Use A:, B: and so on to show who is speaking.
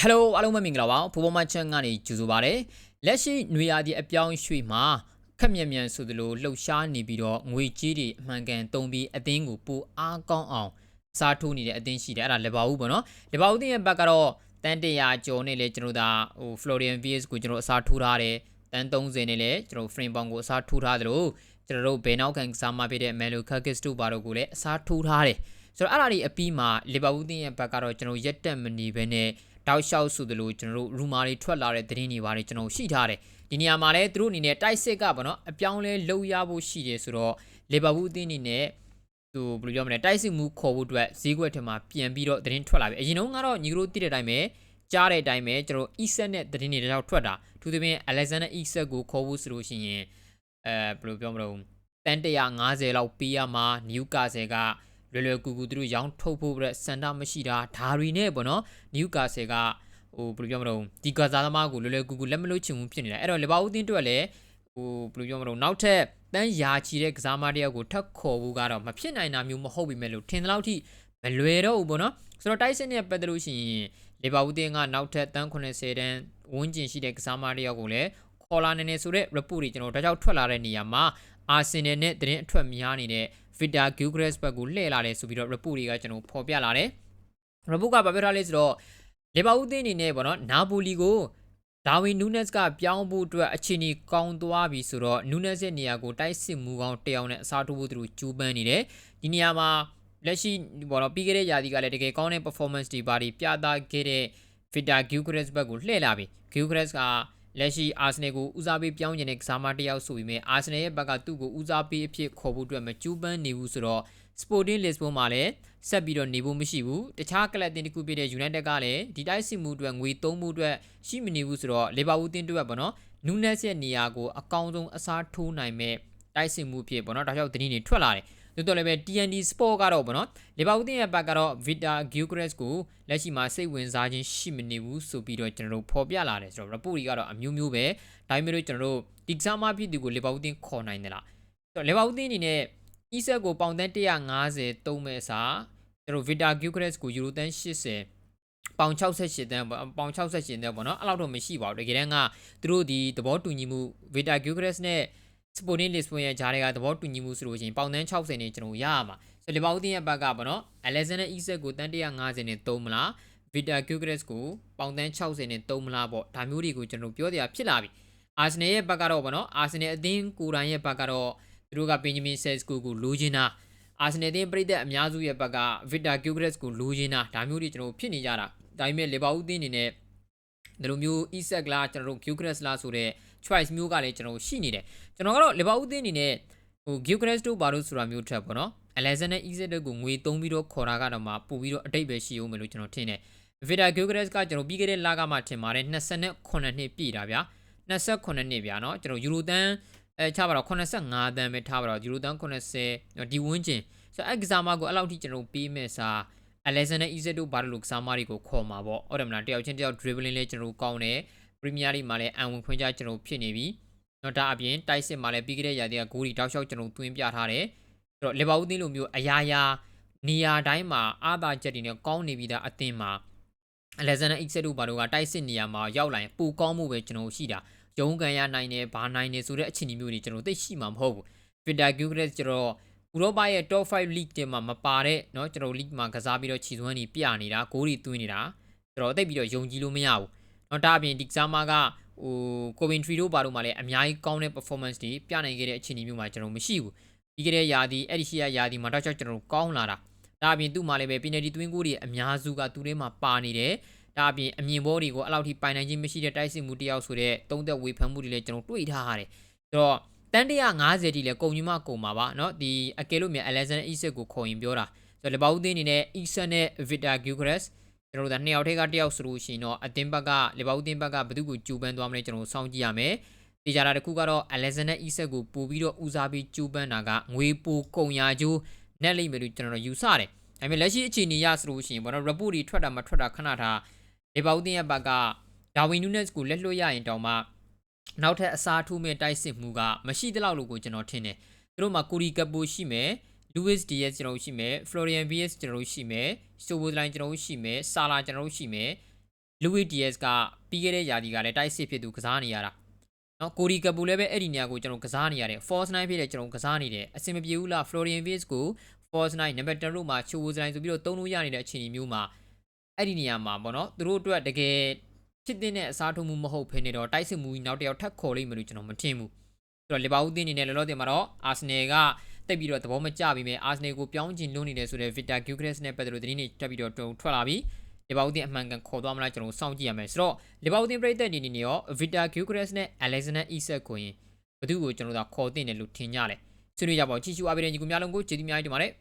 A: ဟယ်လိုအားလုံးပဲမင်္ဂလာပါဖိုးပေါ်မချန်ကနေကြိုဆိုပါရစေလက်ရှိနွေရာသီအပြောင်းရွှေ့မှာခက်မြန်မြန်ဆိုသလိုလှုပ်ရှားနေပြီးတော့ငွေကြေးတွေအမှန်ကန်တုံးပြီးအသင်းကိုပိုအားကောင်းအောင်စားထိုးနေတဲ့အသင်းရှိတယ်အဲ့ဒါလက်ပါဦးပေါ့နော်လက်ပါဦးတင်းရဲ့ဘက်ကတော့တန်တရာကျော်နဲ့လေကျွန်တော်ဒါဟို Florian VS ကိုကျွန်တော်အစားထိုးထားတယ်တန်30နဲ့လေကျွန်တော် frame bound ကိုအစားထိုးထားသလိုကျွန်တော်တို့ဘယ်နောက်ခံကစားမဖြစ်တဲ့ Melo Kakis တို့ဘာတို့ကိုလည်းအစားထိုးထားတယ်ဆိုတော့အဲ့ဒါတွေအပြီးမှာလီဗာပူးတင်းရဲ့ဘက်ကတော့ကျွန်တော်ရက်တက်မနေဘဲနဲ့ တောက်လျှောက်ဆိုသလိုကျွန်တော်တို့ရူမာတွေထွက်လာတဲ့သတင်းတွေပါတယ်ကျွန်တော်ရှိထားတယ်ဒီနေရာမှာလည်းသူတို့အနေနဲ့တိုက်စစ်ကပေါ့နော်အပြောင်းလဲလှုပ်ရဖို့ရှိတယ်ဆိုတော့လီဗာပူးတင်းအနေနဲ့သူဘယ်လိုပြောမလဲတိုက်စစ်မှုခေါ်ဖို့အတွက်ဈေးကွက်ထဲမှာပြန်ပြီးတော့သတင်းထွက်လာပြီအရင်တုန်းကတော့ညီတို့သိတဲ့အတိုင်းပဲကြားတဲ့အတိုင်းပဲကျွန်တော် e-set နဲ့သတင်းတွေတခြားထွက်တာသူသဖြင့် Alexander e-set ကိုခေါ်ဖို့ဆိုလို့ရှိရင်အဲဘယ်လိုပြောမလို့တန်150လောက်ပေးရမှာနျူကာဆယ်က လွယ်လွယ်ကူကူသူတို့ရောင်းထုတ်ဖို့ပြစန်တာမရှိတာဒါရီနဲ့ပေါ့နော်နျူကာဆယ်ကဟိုဘယ်လိုပြောမလို့ဒီကစားသမားကိုလွယ်လွယ်ကူကူလက်မလို့ချင်ဘူးဖြစ်နေတာအဲ့တော့လေဘာဦးတင်းတွက်လည်းဟိုဘယ်လိုပြောမလို့နောက်ထပ်တန်းယာချီတဲ့ကစားမတယောက်ကိုထပ်ခေါ်ဖို့ကတော့မဖြစ်နိုင်တာမျိုးမဟုတ်ပြီမဲ့လို့ထင်သလောက်ထိမလွယ်တော့ဘူးပေါ့နော်ဆိုတော့တိုက်စစ်နဲ့ပတ်သက်လို့ရှိရင်လေဘာဦးတင်းကနောက်ထပ်တန်း80တန်းဝန်းကျင်ရှိတဲ့ကစားမတယောက်ကိုလည်းခေါ်လာနေနေဆိုတဲ့ report တွေကျွန်တော်ဒါကြောင့်ထွက်လာတဲ့နေရာမှာအာဆင်နယ်နဲ့သတင်းအထွက်များနေတဲ့ Victor Gilchrist ဘက်ကိုလှည့်လာတယ်ဆိုပြီးတော့ report တွေကကျွန်တော်ဖော်ပြလာတယ် report ကဘာပြောထားလဲဆိုတော့လေဘာဦးသင်းအနေနဲ့ပေါ့နော်နာပိုလီကိုဒါဝီနူးနက်စ်ကပြောင်းဖို့အတွက်အခြေအနေကောင်းသွားပြီဆိုတော့နူးနက်စ်ရဲ့နေရာကိုတိုက်စစ်မှုကောင်းတယောက်နဲ့အစားထိုးဖို့သူတို့ကြိုးပမ်းနေတယ်ဒီနေရာမှာလက်ရှိဘောတော့ပြီးခဲ့တဲ့ရာသီကလည်းတကယ်ကောင်းတဲ့ performance တွေပါပြီးပြသခဲ့တဲ့ Victor Gilchrist ဘက်ကိုလှည့်လာပြီ Gilchrist က လက်ရှိအာဆနယ်ကိုဦးစားပေးပြောင်းကျင်တဲ့ကစားမတစ်ယောက်ဆိုပြီးမြဲအာဆနယ်ရဲ့ဘက်ကသူ့ကိုဦးစားပေးအဖြစ်ခေါ်ဖို့အတွက်မကြိုးပမ်းနေဘူးဆိုတော့ Sporting Lisbon မှာလည်းဆက်ပြီးတော့နေဖို့မရှိဘူးတခြားကလပ်တင်တစ်ခုဖြစ်တဲ့ United ကလည်းဒီတိုက်စစ်မှုအတွက်ငွေသုံးမှုအတွက်ရှိမနေဘူးဆိုတော့ Liverpool တင်တွက်ပေါ့နော် Nunes ရဲ့နေရာကိုအကောင်းဆုံးအစားထိုးနိုင်မဲ့တိုက်စစ်မှုဖြစ်ပေါ့နော်ဒါကြောင့်သတင်းတွေထွက်လာတယ် တိုးတော်လည်းပဲ TND Sport ကတော့ဗောနော်လီဗာပူးတင်ရဲ့ဘက်ကတော့ Victor Gilchrist ကိုလက်ရှိမှာစိတ်ဝင်စားခြင်းရှိမနေဘူးဆိုပြီးတော့ကျွန်တော်တို့ဖော်ပြလာတယ်ဆိုတော့ report တွေကတော့အမျိုးမျိုးပဲဒါပေမဲ့လို့ကျွန်တော်တို့ဒီကစားမဖြစ်သူကိုလီဗာပူးတင်ခေါ်နိုင်တယ်လားဆိုတော့လီဗာပူးတင်အနေနဲ့ e-set ကိုပေါင်တန်း150သုံးမဲ့စာကျွန်တော် Victor Gilchrist ကိုယူရိုတန်း80ပေါင်68တန်းပေါင်68တန်းပေါ့နော်အဲ့လောက်တော့မရှိပါဘူးတကယ်တမ်းကသူတို့ဒီသဘောတူညီမှု Victor Gilchrist နဲ့ Sporting Lisbon ရဲ့ဂျားတွေကသဘောတူညီမှုဆိုလို့ရှိရင်ပေါင်တန်း60နဲ့ကျွန်တော်ရရမှာဆိုလီဗာပူးတင်ရဲ့ဘက်ကပေါ့နော် Alexander Isak ကိုတန်း150နဲ့သုံးမလား Victor Gilchrist ကိုပေါင်တန်း60နဲ့သုံးမလားပေါ့ဒါမျိုးတွေကိုကျွန်တော်ပြောတရားဖြစ်လာပြီအာဆနယ်ရဲ့ဘက်ကတော့ပေါ့နော်အာဆနယ်အသင်းကိုယ်တိုင်ရဲ့ဘက်ကတော့သူတို့ကဘင်ဂျမင်ဆက်စကိုကိုလိုချင်တာအာဆနယ်တင်းပြည်သက်အများစုရဲ့ဘက်ကဗစ်တာဂီယိုဂရက်စ်ကိုလိုချင်တာဒါမျိုးတွေကျွန်တော်ဖြစ်နေကြတာဒါပေမဲ့လီဗာပူးတင်းအနေနဲ့ဒီလိုမျိုး Isak လားကျွန်တော်တို့ Gilchrist လားဆိုတဲ့ choice မျိုးကလည်းကျွန်တော်ရှိနေတယ်ကျွန်တော်ကတော့ Liverpool အသင်းအနေနဲ့ဟို Gyökeres တို့ဘာလို့ဆိုတာမျိုးထက်ပေါ့နော် Alexander နဲ့ Isak တို့ကိုငွေသုံးပြီးတော့ခေါ်တာကတော့မှပို့ပြီးတော့အတိတ်ပဲရှိဦးမယ်လို့ကျွန်တော်ထင်တယ် Vida Gyökeres ကကျွန်တော်ပြီးခဲ့တဲ့လကမှထင်ပါတယ်28နှစ်ပြည့်တာဗျာ28နှစ်ဗျာနော်ကျွန်တော်ယူရိုတန်အဲချပါတော့85တန်းပဲထားပါတော့ယူရိုတန်80ဒီဝန်းကျင်ဆိုတော့အက်ကစားမကိုအဲ့လောက်ထိကျွန်တော်ပေးမဲ့စာအလက်ဇန်နဲ့အီဇက်တို့ဘာလို့ကစားမတွေကိုခေါ်မှာပေါ့ဟုတ်တယ်မလားတယောက်ချင်းတယောက် dribbling လဲကျွန်တော်ကောင်းတယ် Premier League မှာလည်းအံဝင်ခွင့်ကြကျွန်တော်ဖြစ်နေပြီတော့ဒါအပြင်တိုက်စစ်မှာလည်းပြီးခဲ့တဲ့ရာသီကဂိုးဒီတောက်လျှောက်ကျွန်တော်သွင်းပြထားတယ်ဆိုတော့လီဗာပူးသင်းလိုမျိုးအရာရာနေရာတိုင်းမှာအားသာချက်တွေနဲ့ကောင်းနေပြီးသားအသင်းမှာ Alexander Isak တို့ဘာလို့ကတိုက်စစ်နေရာမှာရောက်လာရင်ပိုကောင်းမှုပဲကျွန်တော်ရှိတာရုံးကန်ရနိုင်တယ်ဘာနိုင်တယ်ဆိုတဲ့အခြေအနေမျိုးတွေကျွန်တော်သိရှိမှာမဟုတ်ဘူး Victor Gilchrist ကျွန်တော်ဥရောပရဲ့ top 5 league တင်မှာမပါတဲ့เนาะကျွန်တော် league မှာကစားပြီးတော့ခြေစွမ်းတွေပြနေတာဂိုးတွေသွင်းနေတာကျွန်တော်သိပြီးတော့ယုံကြည်လို့မရဘူး เนาะဒါအပြင်ဒီကစားမကဟို Coventry တို့ဘာလို့မှလည်းအများကြီးကောင်းတဲ့ performance တွေပြနိုင်ခဲ့တဲ့အခြေအနေမျိုးမှာကျွန်တော်မရှိဘူးပြီးခဲ့တဲ့ယာဒီအဲ့ဒီရှိရယာဒီမှာတော့ကျွန်တော်ကောင်းလာတာဒါအပြင်သူ့မှာလည်းပဲ penalty သွင်းဂိုးတွေအများစုကသူ့ထဲမှာပါနေတယ်ဒါအပြင်အမြင်ဘောတွေကိုအဲ့လောက်ထိပိုင်နိုင်ခြင်းမရှိတဲ့တိုက်စစ်မှုတယောက်ဆိုတဲ့သုံးသက်ဝေဖန်မှုတွေလည်းကျွန်တော်တွေ့ထားရတယ်ဆိုတော့တန်း150တီလည်းကုန်ကြီးမကုန်ပါပါเนาะဒီအကယ်လို့မြန် Alexander Isak ကိုခေါ်ရင်ပြောတာဆိုတော့လဘောက်သင်းအနေနဲ့ Isak နဲ့ Victor Gilchrist ကျွန်တော်တို့ဒါနှစ်ယောက်ထဲကတစ်ယောက်ဆိုလို့ရှိရင်တော့အတင်းဘက်ကလဘောက်သင်းဘက်ကဘယ်သူကိုကြိုးပမ်းသွားမလဲကျွန်တော်စောင့်ကြည့်ရမယ်တေချာတာတစ်ခုကတော့ Alexander Isak ကိုပို့ပြီးတော့ဦးစားပေးကြိုးပမ်းတာကငွေပိုကုန်ရာကျိုးနဲ့လိမ့်မယ်လို့ကျွန်တော်ယူဆတယ်ဒါပေမဲ့လက်ရှိအခြေအနေရဆိုလို့ရှိရင်ဘောနော် report တွေထွက်တာမထွက်တာခဏထားလေဘောက်တင်ရဲ့ဘက်ကဒါဝီနူးနက်စ်ကိုလက်လွှတ်ရရင်တောင်မှနောက်ထပ်အစားထိုးမဲ့တိုက်စစ်မှုကမရှိသလောက်လို့ကိုကျွန်တော်ထင်တယ်သူတို့မှာကိုရီကပ်ပိုရှိမယ် Luis Diaz ကျွန်တော်ရှိမယ် Florian Vies ကျွန်တော်ရှိမယ် Soboslai ကျွန်တော်ရှိမယ် Sala ကျွန်တော်ရှိမယ်လူဝီဒီယက်စ်ကပြီးခဲ့တဲ့ရာသီကလည်းတိုက်စစ်ဖြစ်သူကစားနေရတာနော်ကိုရီကပူလည်းပဲအဲ့ဒီနေရာကိုကျွန်တော်ကစားနေရတယ် Force 9ဖြစ်တဲ့ကျွန်တော်ကစားနေတယ်အဆင်မပြေဘူးလား Florian Wirtz ကို Force 9နံပါတ်10လို့မှချိုးဝစတိုင်းဆိုပြီးတော့တုံးလို့ရနေတဲ့အခြေအနေမျိုးမှာအဲ့ဒီနေရာမှာပေါ့နော်သူတို့အတွက်တကယ်ဖြစ်တဲ့အစားထိုးမှုမဟုတ်ဘဲနေတော့တိုက်စစ်မှုကြီးနောက်တစ်ယောက်ထပ်ခေါ်လိမ့်မယ်လို့ကျွန်တော်မထင်ဘူးဆိုတော့လီဗာပူးတင်းအနေနဲ့လောလောဆယ်မှာတော့အာဆင်နယ်က တိတ်ပြီးတော့သဘောမကျပြီးမဲ့အာဆင်နယ်ကိုပြောင်းချင်လွန်းနေတယ်ဆိုတဲ့ Victor Gyökeres နဲ့ပတ်သက်လို့သတင်းတွေတက်ပြီးတော့ထွက်လာပြီးလီဗာပူးတင်းအမှန်ကန်ခေါ်သွားမလားကျွန်တော်စောင့်ကြည့်ရမယ်ဆိုတော့လီဗာပူးတင်းပြည်သက်အနေနဲ့ရော Victor Gyökeres နဲ့ Alexander Isak ကိုရင်ဘယ်သူကိုကျွန်တော်တို့ခေါ်တင်တယ်လို့ထင်ကြလဲဆွေးနွေးကြပါဦးချီချူအားပေးတဲ့ညီကူများလုံးကိုကျေးဇူးများကြီးတင်ပါတယ်